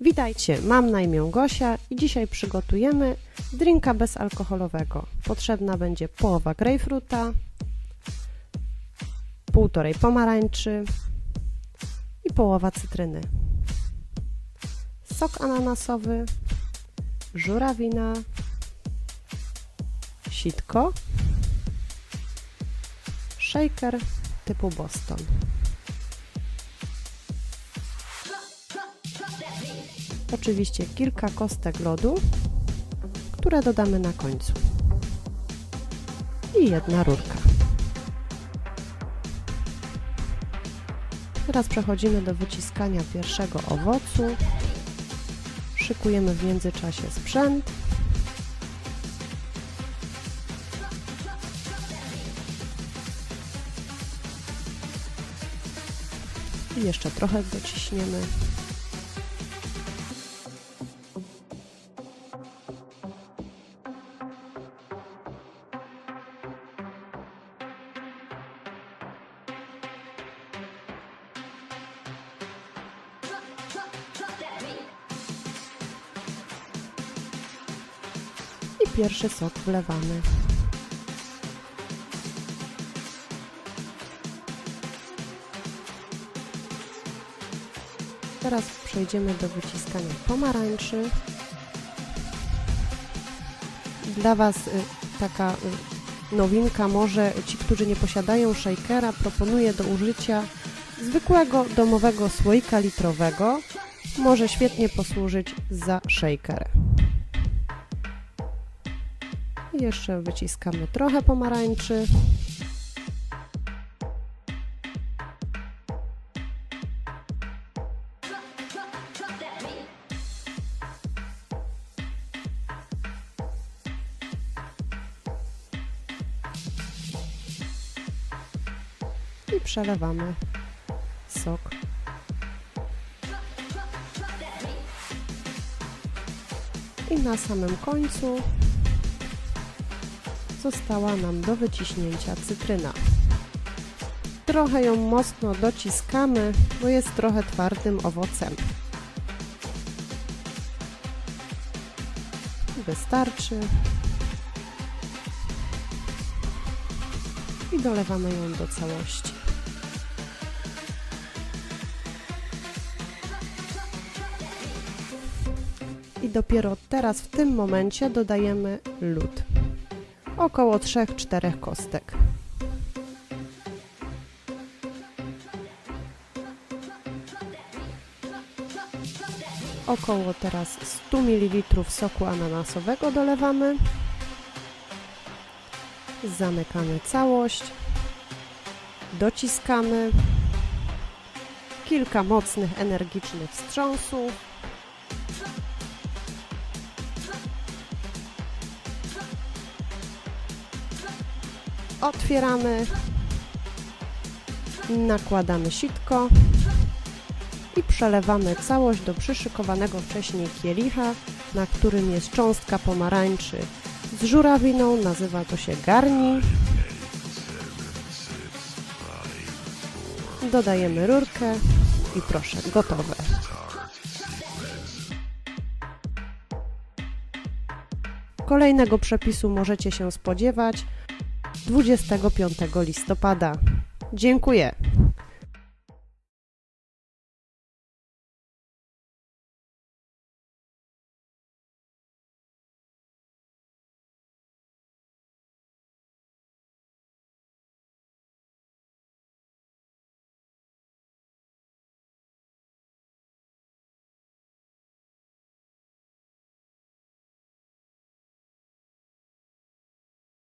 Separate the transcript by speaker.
Speaker 1: Witajcie, mam na imię Gosia i dzisiaj przygotujemy drinka bezalkoholowego. Potrzebna będzie połowa grejpfruta, półtorej pomarańczy i połowa cytryny. Sok ananasowy, żurawina, sitko, shaker typu Boston. Oczywiście kilka kostek lodu, które dodamy na końcu. I jedna rurka. Teraz przechodzimy do wyciskania pierwszego owocu. Szykujemy w międzyczasie sprzęt. I jeszcze trochę dociśniemy. Pierwszy sok wlewamy. Teraz przejdziemy do wyciskania pomarańczy. Dla Was y, taka y, nowinka, może ci, którzy nie posiadają shakera, proponuję do użycia zwykłego domowego słoika litrowego. Może świetnie posłużyć za shaker. Jeszcze wyciskamy trochę pomarańczy. I przelewamy sok. I na samym końcu została nam do wyciśnięcia cytryna. Trochę ją mocno dociskamy, bo jest trochę twardym owocem. Wystarczy. I dolewamy ją do całości. I dopiero teraz w tym momencie dodajemy lód około 3-4 kostek. Około teraz 100 ml soku ananasowego dolewamy. Zamykamy całość. Dociskamy. Kilka mocnych, energicznych wstrząsów. Otwieramy, nakładamy sitko i przelewamy całość do przyszykowanego wcześniej kielicha, na którym jest cząstka pomarańczy z żurawiną, nazywa to się garni. Dodajemy rurkę i proszę, gotowe. Kolejnego przepisu możecie się spodziewać 25 listopada. Dziękuję.